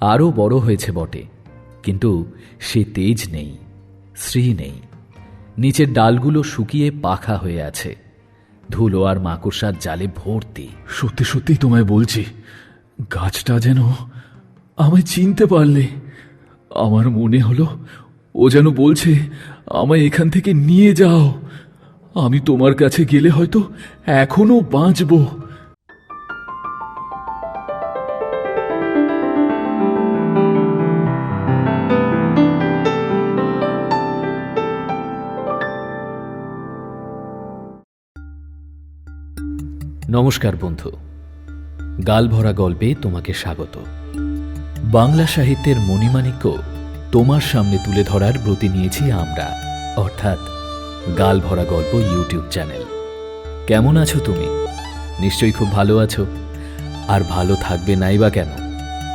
আরও বড় হয়েছে বটে। কিন্তু সে তেজ নেই শ্রী নেই। নিচের ডালগুলো শুকিয়ে পাখা হয়ে আছে। ধুলো আর মাকড়সার জালে ভর্তি। সত্যি সত্যি তোমায় বলছি, গাছটা যেন আমায় চিনতে পারলে। আমার মনে হলো, ও যেন বলছে, আমায় এখান থেকে নিয়ে যাও। আমি তোমার কাছে গেলে হয়তো এখনও বাঁচবো। নমস্কার বন্ধু। গালভরা গল্পে তোমাকে স্বাগত। বাংলা সাহিত্যের মণিমাণিক্য তোমার সামনে তুলে ধরার ব্রতি নিয়েছি আমরা। অর্থাৎ গালভরা গল্প ইউটিউব চ্যানেল। কেমন আছো তুমি? নিশ্চয়ই খুব ভালো আছো। আর ভালো থাকবে নাই বা কেন?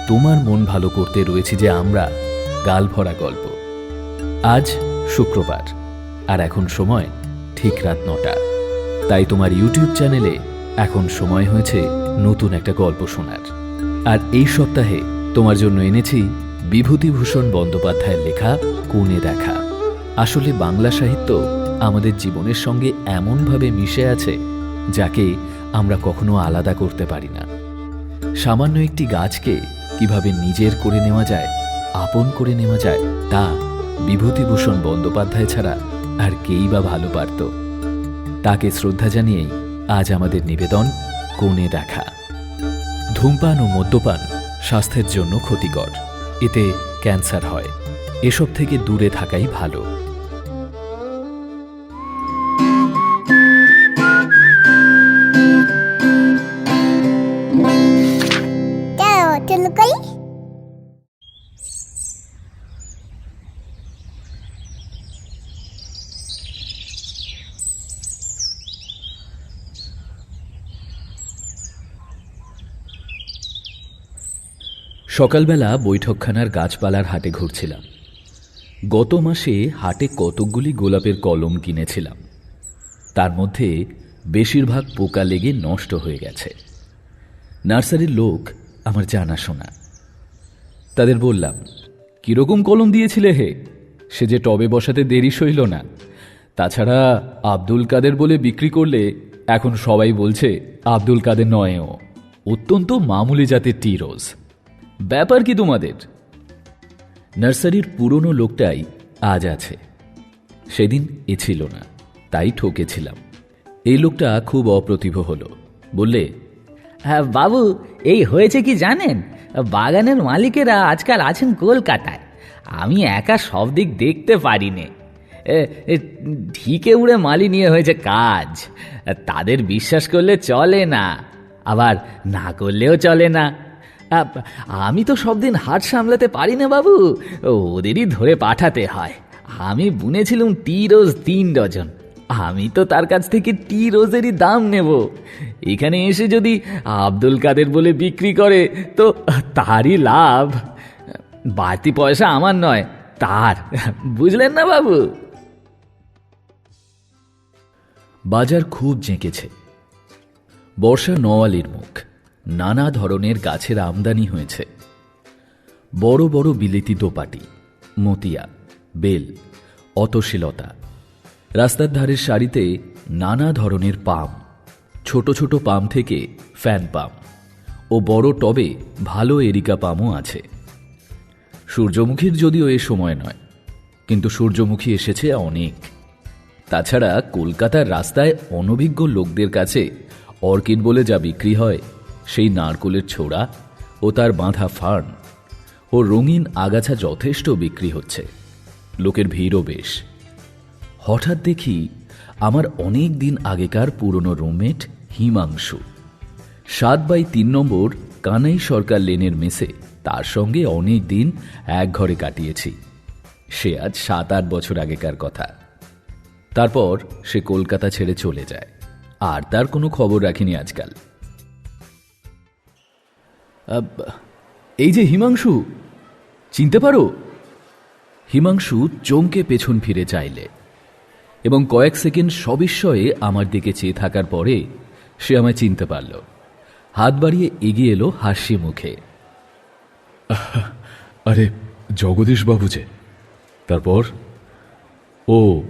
তোমার মন ভালো করতে রয়েছে যে আমরা গালভরা গল্প। আজ শুক্রবার, আর এখন সময় ঠিক রাত নটা। তাই তোমার ইউটিউব চ্যানেলে এখন সময় হয়েছে নতুন একটা গল্প শোনার। আর এই সপ্তাহে তোমার জন্য এনেছি বিভূতিভূষণ বন্দ্যোপাধ্যায়ের লেখা কোণে দেখা। আসলে বাংলা সাহিত্য আমাদের জীবনের সঙ্গে এমনভাবে মিশে আছে যাকে আমরা কখনো আলাদা করতে পারি না। সামান্য একটি গাছকে কীভাবে নিজের করে নেওয়া যায়, আপন করে নেওয়া যায়, তা বিভূতিভূষণ বন্দ্যোপাধ্যায় ছাড়া আর কেই বা ভালো পারত। তাকে শ্রদ্ধা জানিয়েই আজ আমাদের নিবেদন কোণে দেখা। ধূমপান ও মদ্যপান স্বাস্থ্যের জন্য ক্ষতিকর। এতে ক্যান্সার হয়। এসব থেকে দূরে থাকাই ভালো। সকালবেলা বৈঠকখানার গাছপালার হাটে ঘুরছিলাম। গত মাসে হাটে কতকগুলি গোলাপের কলম কিনেছিলাম। তার মধ্যে বেশিরভাগ পোকা লেগে নষ্ট হয়ে গেছে। নার্সারির লোক আমার জানাশোনা। তাদের বললাম, কীরকম কলম দিয়েছিলে হে? সে যে টবে বসাতে দেরি সইল না। তাছাড়া আব্দুল কাদের বলে বিক্রি করলে এখন সবাই বলছে, আব্দুল কাদের নয়ও। অত্যন্ত মামুলি জাতের টি রোজ। ব্যাপার কি তোমাদের? নার্সারির পুরনো লোকটাই আজ আছে। সেদিন এ ছিল না, তাই ঠকেছিলাম। এই লোকটা খুব অপ্রতিভ হলো, বললে হ্যাঁ বাবু, এই হয়েছে কি জানেন? বাগানের মালিকেরা আজকাল আছেন কলকাতায়। আমি একা সব দিক দেখতে পারি নে ঢিকে উড়ে মালি নিয়ে হয়েছে কাজ। তাদের বিশ্বাস করলে চলে না, আবার না করলেও চলে না। আমি তো সব দিন হাট সামলাতে পারি না বাবু ওদেরই ধরে পাঠাতে হয়। আমি বুনেছিলাম টি রোজ তিন ডজন। আমি তো তার কাছ থেকে টি রোজেরই দাম নেব। এখানে এসে যদি আব্দুল কাদের বলে বিক্রি করে, তো তারই লাভ। বাড়তি পয়সা আমার নয়, তার। বুঝলেন না বাবু? বাজার খুব জেঁকেছে। বর্ষা নওয়ালির মুখ। নানা ধরনের গাছের আমদানি হয়েছে। বড় বড় বিলেতি দোপাটি, মতিয়া, বেল অতশীলতা রাস্তার ধারের সারিতে নানা ধরনের পাম, ছোট ছোট পাম থেকে ফ্যান পাম ও বড় টবে ভালো এরিকা পামও আছে। সূর্যমুখীর যদিও এ সময় নয়, কিন্তু সূর্যমুখী এসেছে অনেক। তাছাড়া কলকাতার রাস্তায় অনভিজ্ঞ লোকদের কাছে অর্কিড বলে যা বিক্রি হয় সেই নারকোলের ছোড়া ও তার বাঁধা ফার্ন ও রঙিন আগাছা যথেষ্ট বিক্রি হচ্ছে। লোকের ভিড়ও বেশ। হঠাৎ দেখি আমার অনেক দিন আগেকার পুরনো রুমমেট হিমাংশু। সাত বাই তিন নম্বর কানাই সরকার লেনের মেসে তার সঙ্গে অনেক দিন এক ঘরে কাটিয়েছি। সে আজ সাত আট বছর আগেকার কথা। তারপর সে কলকাতা ছেড়ে চলে যায়। আর তার কোনো খবর রাখিনি আজকাল। এই যে হিমাংশু, চিনতে পারো? হিমাংশু চমকে পেছন ফিরে চাইলে এবং কয়েক সেকেন্ড সবিস্ময়ে আমার দিকে চেয়ে থাকার পরে সে আমায় চিনতে পারল। হাত বাড়িয়ে এগিয়ে এলো হাসি মুখে। আরে জগদীশ বাবু যে। তারপর? ও,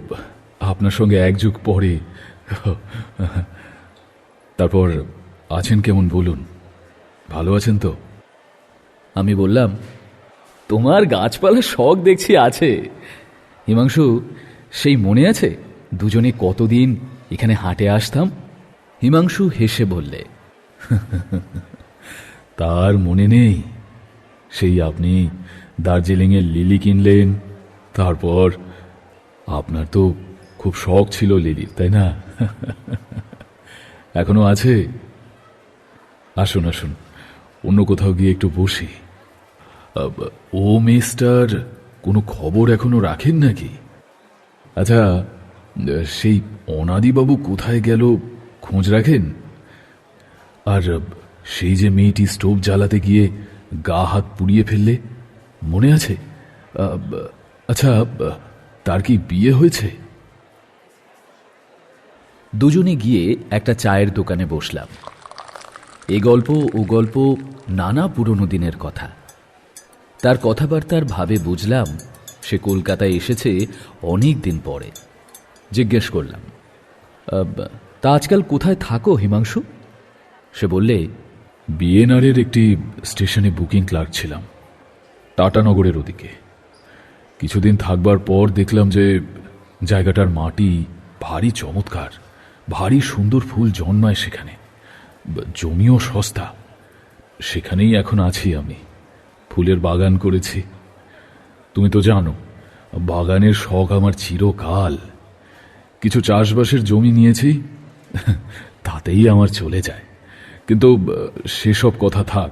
আপনার সঙ্গে এক যুগ পরে। তারপর আছেন কেমন বলুন? ভালো আছেন তো? আমি বললাম, তোমার গাছপালার শখ দেখছি আছে। হিমাংশু, সেই মনে আছে? দুজনে কতদিন এখানে হাটে আসতাম? হিমাংশু হেসে বললে, তার মনে নেই। সেই আপনি দার্জিলিংয়ের লিলি কিনলেন, তারপর আপনার তো খুব শখ ছিল লিলির, তাই না? এখনও আছে? আসুন আসুন। অন্য কোথাও গিয়ে একটু বসি। ও মিস্টার, কোনো খবর এখনও রাখেন নাকি? আচ্ছা সেই অনাদিবাবু কোথায় গেল খোঁজ রাখেন? আর সেই যে মেয়েটি স্টোভ জ্বালাতে গিয়ে গা হাত পুড়িয়ে ফেললে, মনে আছে? আচ্ছা তার কি বিয়ে হয়েছে? দুজনে গিয়ে একটা চায়ের দোকানে বসলাম। এ গল্প ও গল্প নানা পুরনো দিনের কথা। তার কথাবার্তার ভাবে বুঝলাম, সে কলকাতায় এসেছে অনেক দিন পরে। জিজ্ঞেস করলাম তা আজকাল কোথায় থাকো হিমাংশু? সে বললে, বিএনআরের একটি স্টেশনে বুকিং ক্লার্ক ছিলাম, টাটানগরের ওদিকে। কিছুদিন থাকবার পর দেখলাম যে জায়গাটার মাটি ভারী চমৎকার, ভারী সুন্দর ফুল জন্মায় সেখানে। জমিও সস্তা। সেখানেই এখন আছি আমি। ফুলের বাগান করেছি। তুমি তো জানো, বাগানের শখ আমার চিরকাল। কিছু চাষবাসের জমি নিয়েছি, তাতেই আমার চলে যায়। কিন্তু সেসব কথা থাক।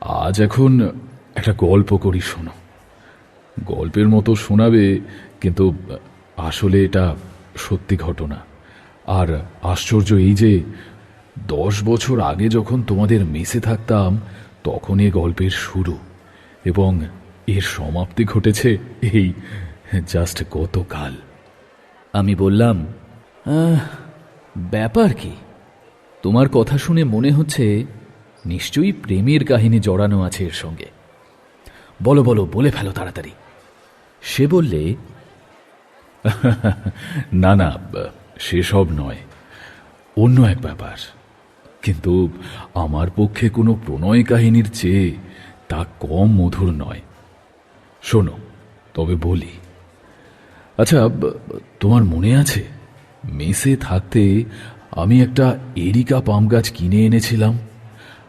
আজ এখন একটা গল্প করি শোনো। গল্পের মতো শোনাবে, কিন্তু আসলে এটা সত্যি ঘটনা। আর আশ্চর্য এই যে দশ বছর আগে যখন তোমাদের মেসে থাকতাম তখন এ গল্পের শুরু। এবং এর সমাপ্তি ঘটেছে এই জাস্ট গতকাল। আমি বললাম "আহ, ব্যাপার কি? তোমার কথা শুনে মনে হচ্ছে নিশ্চয়ই প্রেমের কাহিনী জড়ানো আছে এর সঙ্গে। বলো বলো বলে ফেলো তাড়াতাড়ি। সে বললে না না সেসব নয়। অন্য এক ব্যাপার। কিন্তু আমার পক্ষে কোনো প্রণয় কাহিনীর চেয়ে তা কম মধুর নয়। শোনো, তবে বলি। আচ্ছা তোমার মনে আছে, মেসে থাকতে আমি একটা এরিকা পাম গাছ কিনে এনেছিলাম?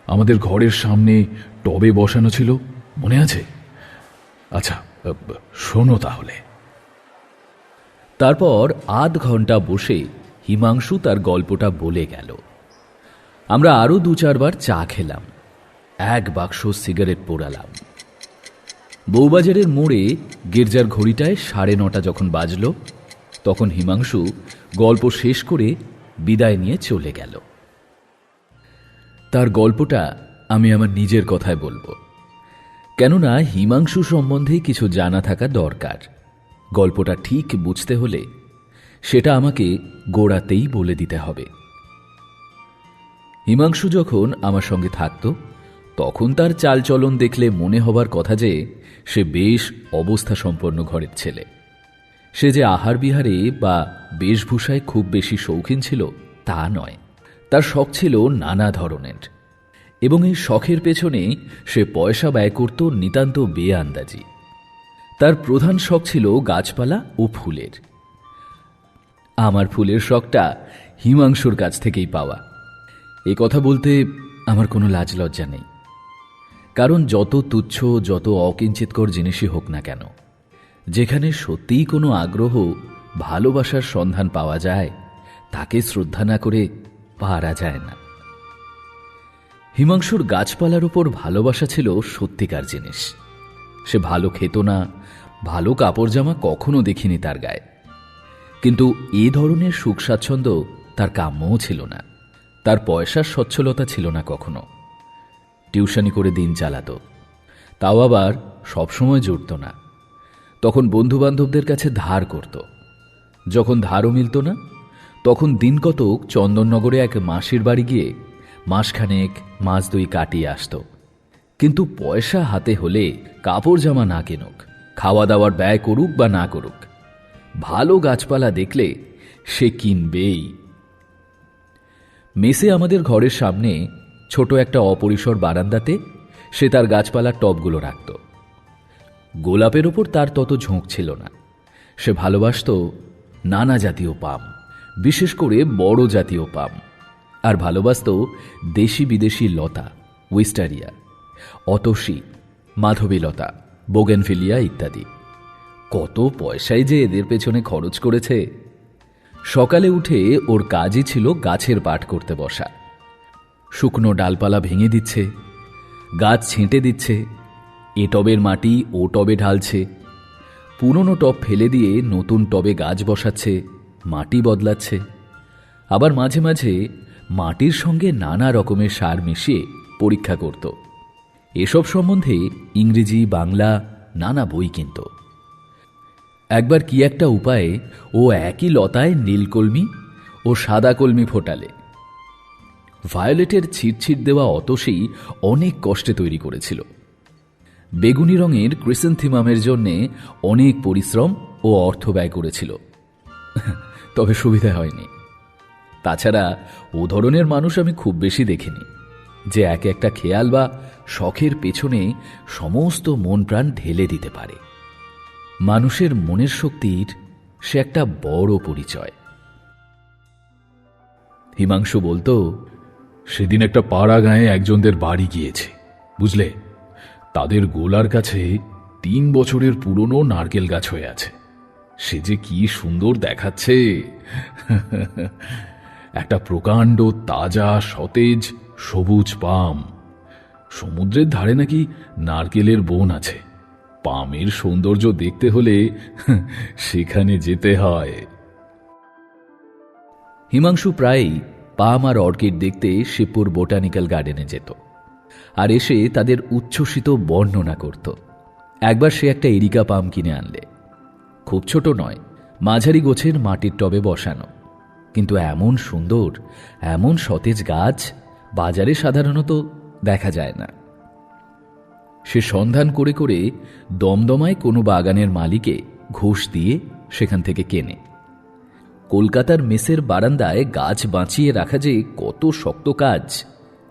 আমাদের ঘরের সামনে টবে বসানো ছিল, মনে আছে? আচ্ছা শোনো তাহলে। তারপর আধ ঘণ্টা বসে হিমাংশু তার গল্পটা বলে গেল। আমরা আরও দু চারবার চা খেলাম। এক বাক্স সিগারেট পোড়ালাম। বউবাজারের মোড়ে গির্জার ঘড়িটায় সাড়ে নটা যখন বাজল, তখন হিমাংশু গল্প শেষ করে বিদায় নিয়ে চলে গেল। তার গল্পটা আমি আমার নিজের কথায় বলব। কেননা হিমাংশু সম্বন্ধে কিছু জানা থাকা দরকার। গল্পটা ঠিক বুঝতে হলে সেটা আমাকে গোড়াতেই বলে দিতে হবে। হিমাংশু যখন আমার সঙ্গে থাকত, তখন তার চালচলন দেখলে মনে হবার কথা যে, সে বেশ অবস্থা সম্পন্ন ঘরের ছেলে। সে যে আহার বিহারে বা বেশভূষায় খুব বেশি শৌখিন ছিল, তা নয়। তার শখ ছিল নানা ধরনের। এবং এই শখের পেছনে সে পয়সা ব্যয় করত নিতান্ত বেআন্দাজি। তার প্রধান শখ ছিল গাছপালা ও ফুলের। আমার ফুলের শখটা হিমাংশুর কাছ থেকেই পাওয়া। এ কথা বলতে আমার কোনো লাজ লজ্জা নেই। কারণ যত তুচ্ছ, যত অকিঞ্চিতকর জিনিসই হোক না কেন, যেখানে সত্যিই কোনো আগ্রহ, ভালোবাসার সন্ধান পাওয়া যায়, তাকে শ্রদ্ধা না করে পারা যায় না। হিমাংশুর গাছপালার উপর ভালোবাসা ছিল সত্যিকার জিনিস। সে ভালো খেত না, ভালো কাপড় জামা কখনো দেখিনি তার গায়ে। কিন্তু এ ধরনের সুখ স্বাচ্ছন্দ্য তার কাম্যও ছিল না। তার পয়সার সচ্ছলতা ছিল না কখনো। টিউশনি করে দিন চালাতো। তাও আবার সবসময় জুটত না। তখন বন্ধুবান্ধবদের কাছে ধার করত। যখন ধারও মিলত না, তখন দিন কতক চন্দননগরে এক মাসির বাড়ি গিয়ে মাসখানেক মাস দুই কাটিয়ে আসত। কিন্তু পয়সা হাতে হলে কাপড় জামা না কেনুক খাওয়া দাওয়ার ব্যয় করুক বা না করুক, ভালো গাছপালা দেখলে সে কিনবেই। মেসে আমাদের ঘরের সামনে ছোট একটা অপরিসর বারান্দাতে সে তার গাছপালার টবগুলো রাখত। গোলাপের ওপর তার তত ঝোঁক ছিল না। সে ভালোবাসত নানা জাতীয় পাম, বিশেষ করে বড় জাতীয় পাম, আর ভালোবাসত দেশি বিদেশি লতা, উইস্টারিয়া, অতসী, মাধবীলতা বোগেনফিলিয়া ইত্যাদি। কত পয়সাই যে এদের পেছনে খরচ করেছে সকালে উঠে ওর কাজই ছিল গাছের পাঠ করতে বসা। শুকনো ডালপালা ভেঙে দিচ্ছে, গাছ ছেঁটে দিচ্ছে, এ টবের মাটি ও টবে ঢালছে। পুরনো টব ফেলে দিয়ে নতুন টবে গাছ বসাচ্ছে, মাটি বদলাচ্ছে। আবার মাঝে মাঝে মাটির সঙ্গে নানা রকমের সার মিশিয়ে পরীক্ষা করত। এসব সম্বন্ধে ইংরেজি, বাংলা নানা বই কিনত। একবার কি একটা উপায়ে ও একই লতায় নীলকলমি ও সাদা কলমি ফোটালে। ভায়োলেটের ছিটছিট দেওয়া অতসেই অনেক কষ্টে তৈরি করেছিল। বেগুনি রঙের ক্রিসেন্থিমামের জন্যে অনেক পরিশ্রম ও অর্থ ব্যয় করেছিল। তবে সুবিধা হয়নি। তাছাড়া ও ধরনের মানুষ আমি খুব বেশি দেখিনি, যে এক একটা খেয়াল বা শখের পেছনে সমস্ত মন প্রাণ ঢেলে দিতে পারে। মানুষের মনের শক্তির সে একটা বড় পরিচয়। হিমাংশু বলতো, সেদিন একটা পাড়া গায়ে একজনদের বাড়ি গিয়েছে, বুঝলে? তাদের গোলার কাছে তিন বছরের পুরনো নারকেল গাছ হয়ে আছে। সে যে কি সুন্দর দেখাচ্ছে। একটা প্রকাণ্ড, তাজা, সতেজ, সবুজ পাম। সমুদ্রের ধারে নাকি নারকেলের বন আছে। পামের সৌন্দর্য দেখতে হলে সেখানে যেতে হয়। হিমাংশু প্রায়ই পাম আর অর্কিড দেখতে শিবপুর বোটানিক্যাল গার্ডেনে যেত আর এসে তাদের উচ্ছ্বসিত বর্ণনা করত। একবার সে একটা এরিকা পাম কিনে আনলে। খুব ছোট নয়, মাঝারি গোছের মাটির টবে বসানো। কিন্তু এমন সুন্দর, এমন সতেজ গাছ বাজারে সাধারণত দেখা যায় না। সে সন্ধান করে করে দমদমায় কোনো বাগানের মালিকে ঘুষ দিয়ে সেখান থেকে কেনে। কলকাতার মেসের বারান্দায় গাছ বাঁচিয়ে রাখা যে কত শক্ত কাজ,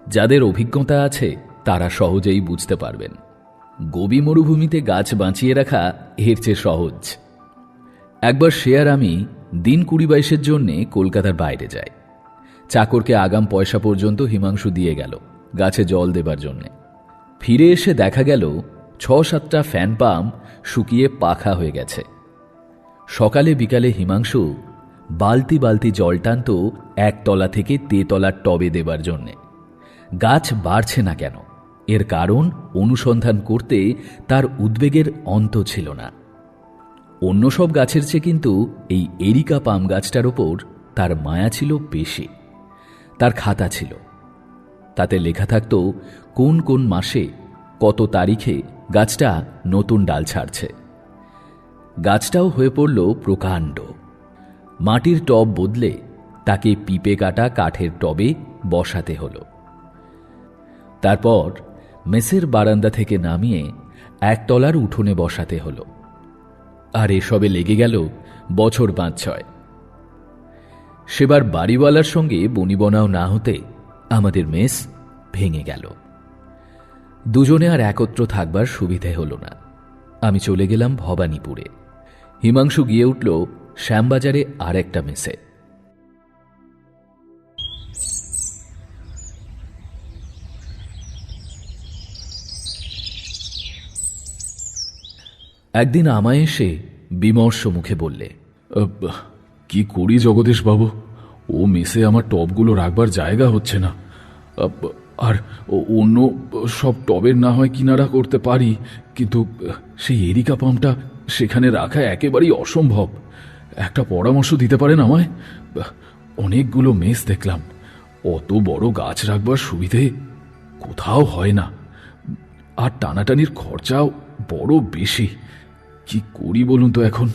যাদের অভিজ্ঞতা আছে তারা সহজেই বুঝতে পারবেন। গবি মরুভূমিতে গাছ বাঁচিয়ে রাখা এর চেয়ে সহজ। একবার সে আর আমি দিন কুড়ি বাইশের জন্যে কলকাতার বাইরে যাই। চাকরকে আগাম পয়সা পর্যন্ত হিমাংশু দিয়ে গেল গাছে জল দেবার জন্যে। ফিরে এসে দেখা গেল ছ সাতটা ফ্যান পাম শুকিয়ে পাখা হয়ে গেছে। সকালে বিকালে হিমাংশু বালতি বালতি জল টানত একতলা থেকে তেতলার টবে দেবার জন্যে। গাছ বাড়ছে না কেন? এর কারণ অনুসন্ধান করতে তার উদ্বেগের অন্ত ছিল না। অন্য সব গাছের চেয়ে কিন্তু এই এরিকা পাম গাছটার ওপর তার মায়া ছিল বেশি। তার খাতা ছিল। তাতে লেখা থাকত, কোন কোন মাসে, কত তারিখে গাছটা নতুন ডাল ছাড়ছে। গাছটাও হয়ে পড়ল প্রকাণ্ড। মাটির টব বদলে তাকে পিপে কাটা কাঠের টবে বসাতে হলো। তারপর মেসের বারান্দা থেকে নামিয়ে একতলার উঠোনে বসাতে হলো। আর এসবে লেগে গেল বছর পাঁচ ছয়। সেবার বাড়িওয়ালার সঙ্গে বনিবনাও না হতে আমাদের মেস ভেঙে গেল। দুজনে আর একত্র থাকবার সুবিধে হল না। আমি চলে গেলাম ভবানীপুরে। হিমাংশু গিয়ে উঠল শ্যামবাজারে আর একটা মেসে। একদিন আমায় এসে বিমর্ষ মুখে বললে কি করি জগদীশ বাবু ও মেসে আমার টবগুলো রাখবার জায়গা হচ্ছে না। আর অন্য সব টবের না হয় কিনারা করতে পারি, কিন্তু সেই এরিকা পাম্পটা সেখানে রাখা একেবারেই অসম্ভব। একটা পরামর্শ দিতে পারেন আমায়? অনেকগুলো মেস দেখলাম। অত বড় গাছ রাখবার সুবিধে কোথাও হয় না। আর টানাটানির খরচাও বড় বেশি। কি করি বলুন তো এখন?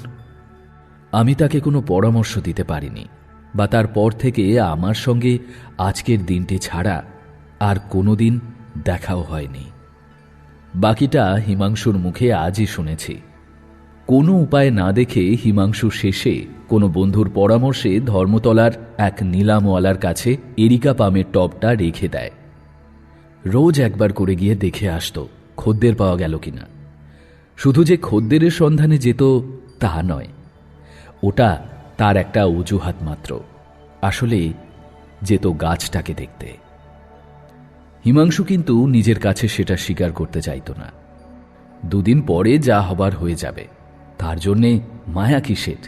আমি তাকে কোনো পরামর্শ দিতে পারিনি। বা তারপর থেকে আমার সঙ্গে আজকের দিনটি ছাড়া আর কোনো দিন দেখাও হয়নি। বাকিটা হিমাংশুর মুখে আজই শুনেছি। কোনো উপায় না দেখে হিমাংশু শেষে কোনো বন্ধুর পরামর্শে ধর্মতলার এক নিলামওয়ালার কাছে এরিকা পামের টবটা রেখে দেয়। রোজ একবার করে গিয়ে দেখে আসতো, খদ্দের পাওয়া গেল কিনা। শুধু যে খদ্দেরের সন্ধানে যেত তা নয়, ওটা তার একটা অজুহাত মাত্র। আসলে যেত গাছটাকে দেখতে। হিমাংশু কিন্তু নিজের কাছে সেটা স্বীকার করতে চাইত না। দুদিন পরে যা হবার হয়ে যাবে, তার জন্যে মায়া কিসের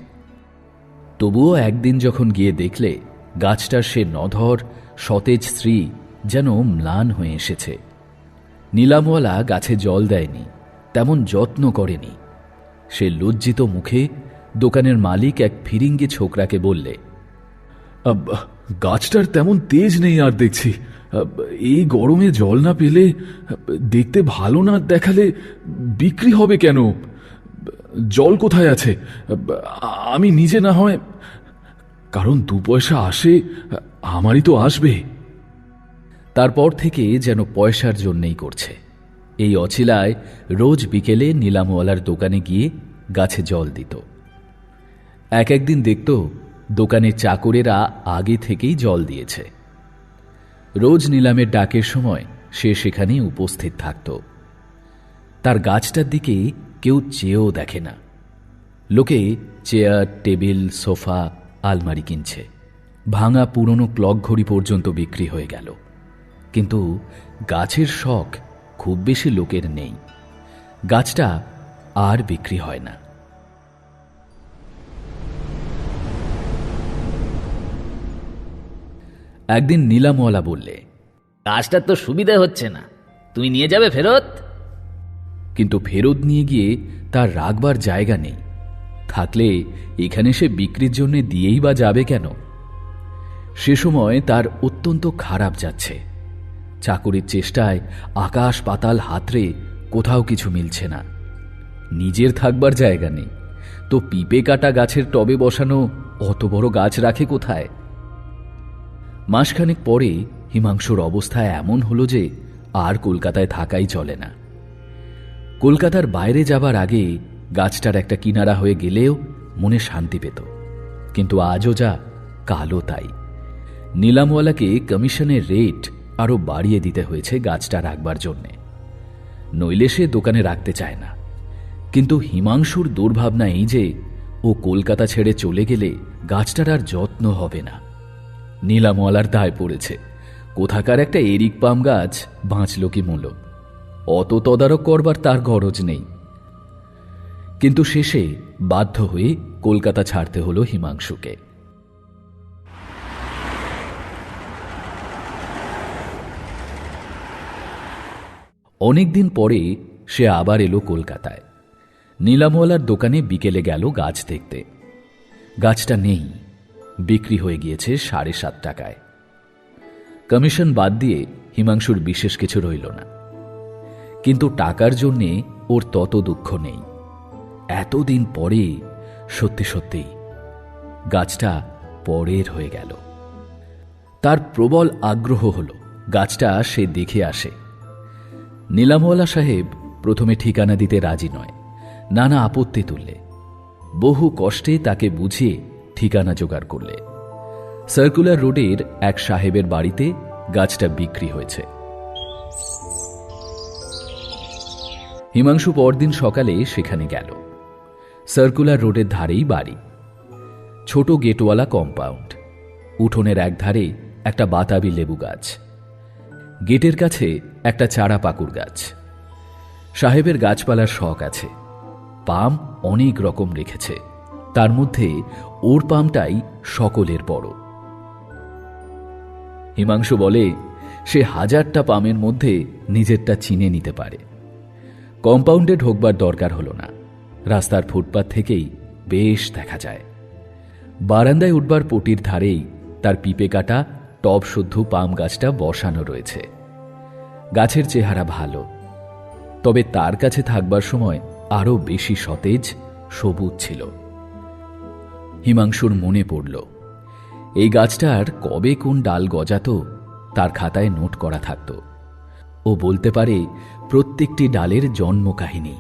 তবুও একদিন যখন গিয়ে দেখলে, গাছটার সে নধর, সতেজ স্ত্রী যেন ম্লান হয়ে এসেছে। নীলামওয়ালা গাছে জল দেয়নি, তেমন যত্ন করেনি। সে লজ্জিত মুখে দোকানের মালিক এক ফিরিঙ্গি ছোকরাকে বললে গাছটার তেমন তেজ নেই আর দেখছি। এই গরমে জল না পেলে দেখতে ভালো না দেখালে বিক্রি হবে কেন? জল কোথায় আছে? আমি নিজে না হয়, কারণ দু পয়সা আসে, আমারই তো আসবে। তারপর থেকে যেন পয়সার জন্যেই করছে। এই অছিলায় রোজ বিকেলে নিলামওয়ালার দোকানে গিয়ে গাছে জল দিত। এক একদিন দেখত দোকানের চাকরেরা আগে থেকেই জল দিয়েছে। রোজ নিলামের ডাকের সময় সে সেখানে উপস্থিত থাকত। তার গাছটার দিকে কেউ চেয়েও দেখে না। লোকে চেয়ার, টেবিল, সোফা, আলমারি কিনছে। ভাঙা পুরনো ক্লক ঘড়ি পর্যন্ত বিক্রি হয়ে গেল। কিন্তু গাছের শখ খুব বেশি লোকের নেই। গাছটা আর বিক্রি হয় না। একদিন নীলামওয়ালা বললে গাছটার তো সুবিধা হচ্ছে না। তুমি নিয়ে যাবে ফেরত? কিন্তু ফেরত নিয়ে গিয়ে তার রাখবার জায়গা নেই। থাকলে এখানে সে বিক্রির জন্য দিয়েই বা যাবে কেন? সে সময় তার অত্যন্ত খারাপ যাচ্ছে। চাকুরির চেষ্টায় আকাশ পাতাল হাতরে কোথাও কিছু মিলছে না। নিজের থাকবার জায়গা নেই। তো পিপে কাটা গাছের টবে বসানো অত বড় গাছ রাখে কোথায়? মাসখানেক পরে হিমাংশুর অবস্থা এমন হলো যে আর কলকাতায় থাকাই চলে না। কলকাতার বাইরে যাবার আগে গাছটার একটা কিনারা হয়ে গেলেও মনে শান্তি পেত। কিন্তু আজও যা কালো তাই। নিলামওয়ালাকে কমিশনের রেট আরও বাড়িয়ে দিতে হয়েছে গাছটা রাখবার জন্যে। নইলে সে দোকানে রাখতে চায় না। কিন্তু হিমাংশুর দুর্ভাবনা এই যে ও কলকাতা ছেড়ে চলে গেলে গাছটার আর যত্ন হবে না। নীলামওয়ালার দায় পড়েছে। কোথাকার একটা এরিক পাম গাছ বাঁচল কি মূলো। অত তদারক করবার তার গরজ নেই। কিন্তু শেষে বাধ্য হয়ে কলকাতা ছাড়তে হলো হিমাংশুকে। অনেকদিন পরে সে আবার এলো কলকাতায়। নীলামওয়ালার দোকানে বিকেলে গেল গাছ দেখতে। গাছটা নেই। বিক্রি হয়ে গিয়েছে সাড়ে সাত টাকায়। কমিশন বাদ দিয়ে হিমাংশুর বিশেষ কিছু রইল না। কিন্তু টাকার জন্যে ওর তত দুঃখ নেই। এতদিন পরে সত্যি সত্যি গাছটা পরের হয়ে গেল। তার প্রবল আগ্রহ হল, গাছটা সে দেখে আসে। নীলামওয়ালা সাহেব প্রথমে ঠিকানা দিতে রাজি নয়, নানা আপত্তি তুললে। বহু কষ্টে তাকে বুঝিয়ে ঠিকানা জোগাড় করলে। সার্কুলার রোডের এক সাহেবের বাড়িতে গাছটা বিক্রি হয়েছে। হিমাংশু পরদিন সকালে সেখানে গেল। সার্কুলার রোডের ধারেই বাড়ি। ছোট গেটওয়ালা কম্পাউন্ড। উঠোনের এক ধারে একটা বাতাবি লেবু গাছ। গেটের কাছে একটা চারা পাকুর গাছ। সাহেবের গাছপালার শখ আছে। পাম অনেক রকম রেখেছে। তার মধ্যে ওর পামটাই সকলের বড়। হিমাংশু বলে, সে হাজারটা পামের মধ্যে নিজেরটা চিনে নিতে পারে। কম্পাউন্ডে ঢোকবার দরকার হলো না। রাস্তার ফুটপাত থেকেই বেশ দেখা যায়। বারান্দায় উঠবার পটির ধারেই তার পিপে কাটা টব শুদ্ধ পাম গাছটা বসানো রয়েছে। গাছের চেহারা ভালো। তবে তার কাছে থাকবার সময় আরও বেশি সতেজ, সবুজ ছিল। হিমাংশুর মনে পড়ল এই গাছটার কবে কোন ডাল গজাত তার খাতায় নোট করা থাকত। ও বলতে পারে প্রত্যেকটি ডালের জন্ম কাহিনী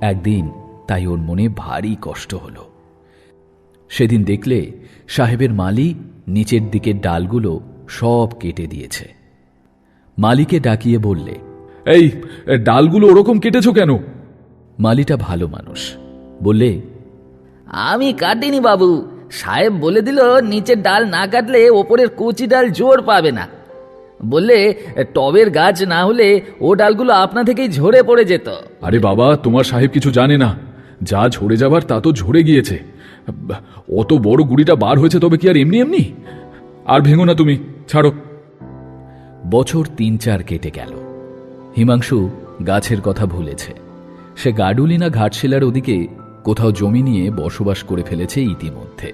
একদিন তাই ওর মনে ভারী কষ্ট হলো। সেদিন দেখলে সাহেবের মালি নিচের দিকের ডালগুলো সব কেটে দিয়েছে। মালিকে ডাকিয়ে বললে এই ডালগুলো ওরকম কেটেছ কেন? মালিটা ভালো মানুষ। বললে আমি কাটিনি বাবু। সাহেব বলে দিল নিচের ডাল না কাটলে ওপরের কচি ডাল জোর পাবে না। বললে টবের গাছ না হলে ও ডালগুলো আপনা থেকেই ঝরে পড়ে যেত। আরে বাবা তোমার সাহেব কিছু জানে না। যা ঝরে যাবার তা তো ঝরে গিয়েছে। অত বড় গুড়িটা বার হয়েছে তবে কি আর এমনি এমনি? আর ভেঙো না তুমি ছাড়ো। বছর তিন চার কেটে গেল। হিমাংশু গাছের কথা ভুলেছে। সে গাডুলিনা ঘাটশিলার ওদিকে কোথাও জমি নিয়ে বসবাস করে ফেলেছে ইতিমধ্যে।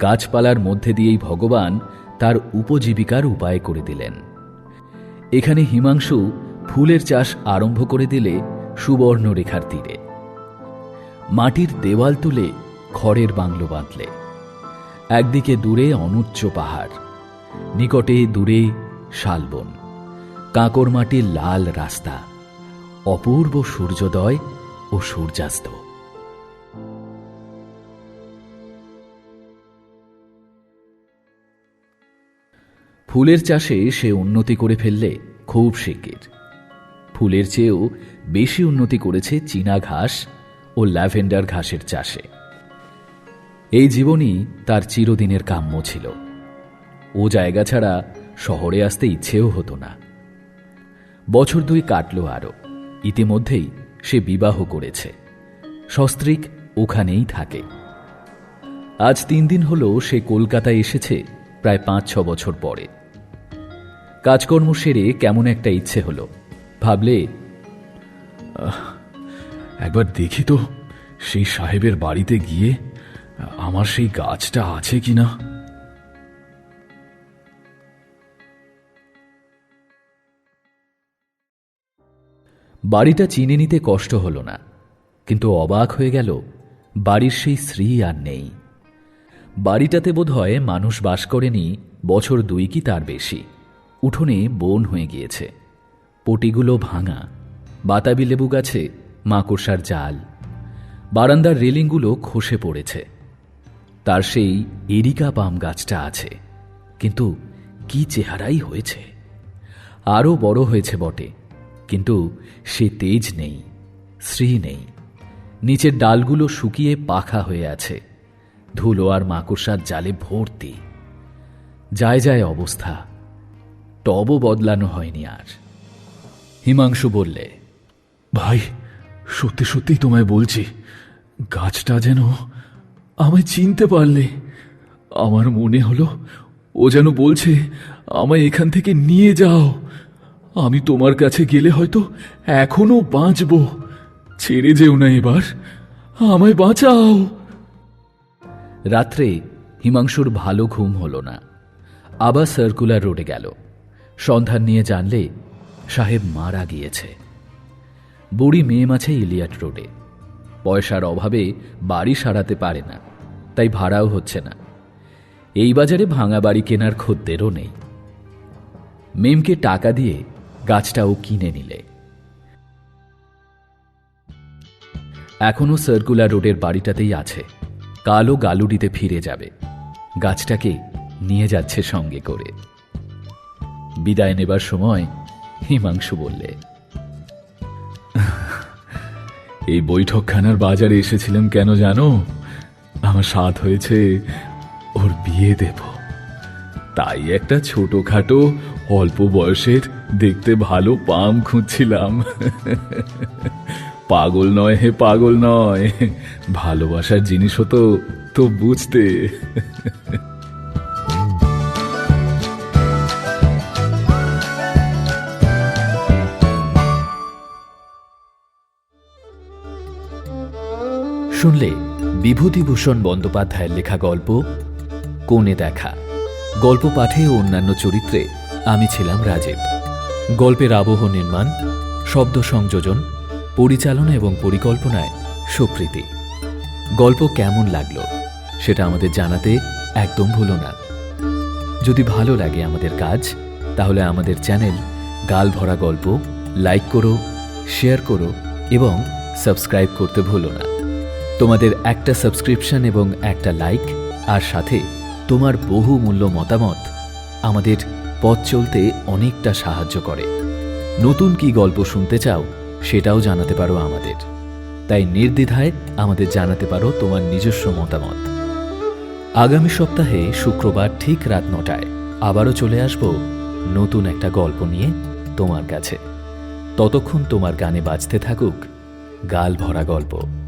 গাছপালার মধ্যে দিয়েই ভগবান তার উপজীবিকার উপায় করে দিলেন। এখানে হিমাংশু ফুলের চাষ আরম্ভ করে দিলে সুবর্ণ রেখার তীরে। মাটির দেওয়াল তুলে খড়ের বাংলো বাঁধলে। একদিকে দূরে অনুচ্চ পাহাড়, নিকটে দূরে শালবন। কাঁকর মাটির লাল রাস্তা, অপূর্ব সূর্যোদয় ও সূর্যাস্ত। ফুলের চাষে সে উন্নতি করে ফেললে খুব শিগগির। ফুলের চেয়েও বেশি উন্নতি করেছে চীনা ঘাস ও ল্যাভেন্ডার ঘাসের চাষে। এই জীবনই তার চিরদিনের কাম্য ছিল। ও জায়গা ছাড়া শহরে আসতে ইচ্ছেও হতো না। বছর দুই কাটল আরও। ইতিমধ্যেই সে বিবাহ করেছে। সস্ত্রীক ওখানেই থাকে। আজ তিন দিন হলো সে কলকাতায় এসেছে প্রায় পাঁচ ছ বছর পরে। কাজকর্ম সেরে কেমন একটা ইচ্ছে হলো। ভাবলে একবার দেখি তো সেই সাহেবের বাড়িতে গিয়ে আমার সেই গাছটা আছে কিনা। বাড়িটা চিনে নিতে কষ্ট হলো না, কিন্তু অবাক হয়ে গেল, বাড়ির সেই স্ত্রী আর নেই। বাড়িটাতে বোধ হয় মানুষ বাস করেনি, বছর দুই কি তার বেশি। উঠোনে বন হয়ে গিয়েছে, পটিগুলো ভাঙা, বাতাবি লেবু গাছে মাকড়সার জাল, বারান্দার রেলিংগুলো খসে পড়েছে। তার সেই এরিকা পাম গাছটা আছে, কিন্তু কি চেহারাই হয়েছে। আরও বড় হয়েছে বটে কিন্তু সে তেজ নেই শ্রী নেই। নিচের ডালগুলো শুকিয়ে পাখা হয়ে আছে। ধুলো আর মাকড়সার জালে ভর্তি। যায় যায় অবস্থা। টবও বদলানো হয়নি আর। হিমাংশু বললে, ভাই, সত্যি সত্যি তোমায় বলছি, গাছটা যেন আমায় চিনতে পারলে। আমার মনে হলো ও যেন বলছে, আমায় এখান থেকে নিয়ে যাও। আমি তোমার কাছে গেলে হয়তো এখনও বাঁচব। ছেড়ে যেও না এবার। আমায় বাঁচাও। রাত্রে হিমাংশুর ভালো ঘুম হলো না। আবার সার্কুলার রোডে গেল। সন্ধান নিয়ে জানলে সাহেব মারা গিয়েছে। বুড়ি মেয়ে মাছে ইলিয়াট রোডে। পয়সার অভাবে বাড়ি সারাতে পারে না, তাই ভাড়াও হচ্ছে না। এই বাজারে ভাঙা বাড়ি কেনার খদ্দেরও নেই। মেমকে টাকা দিয়ে গাছটাও কিনে নিলে। এখনও সার্কুলার রোডের বাড়িটাতেই আছে। কালো গালুডিতে ফিরে যাবে। গাছটাকে নিয়ে যাচ্ছে সঙ্গে করে। বিদায় নেবার সময় হিমাংশু বললে, এই বৈঠকখানার বাজারে এসেছিলাম কেন জানো? আমার সাথ হয়েছে, ওর বিয়ে দেব। তাই একটা ছোটখাটো, অল্প বয়সের, দেখতে ভালো পাম খুঁজছিলাম। পাগল নয় হে পাগল নয়, ভালোবাসার জিনিস হতো তো বুঝতে। শুনলে বিভূতিভূষণ বন্দ্যোপাধ্যায়ের লেখা গল্প, কোণে দেখা। গল্প পাঠে ও অন্যান্য চরিত্রে আমি ছিলাম রাজীব। গল্পের আবহ নির্মাণ, শব্দ সংযোজন, পরিচালনা এবং পরিকল্পনায় সুপ্রীতি। গল্প কেমন লাগল সেটা আমাদের জানাতে একদম ভুলো না। যদি ভালো লাগে আমাদের কাজ, তাহলে আমাদের চ্যানেল গাল ভরা গল্প লাইক করো, শেয়ার করো এবং সাবস্ক্রাইব করতে ভুলো না। তোমাদের একটা সাবস্ক্রিপশন এবং একটা লাইক আর সাথে তোমার বহু মূল্য মতামত আমাদের পথ চলতে অনেকটা সাহায্য করে। নতুন কি গল্প শুনতে চাও, সেটাও জানাতে পারো আমাদের। তাই নির্দ্বিধায় আমাদের জানাতে পারো তোমার নিজস্ব মতামত। আগামী সপ্তাহে শুক্রবার ঠিক রাত নটায় আবারও চলে আসব নতুন একটা গল্প নিয়ে তোমার কাছে। ততক্ষণ তোমার গানে বাজতে থাকুক গাল ভরা গল্প।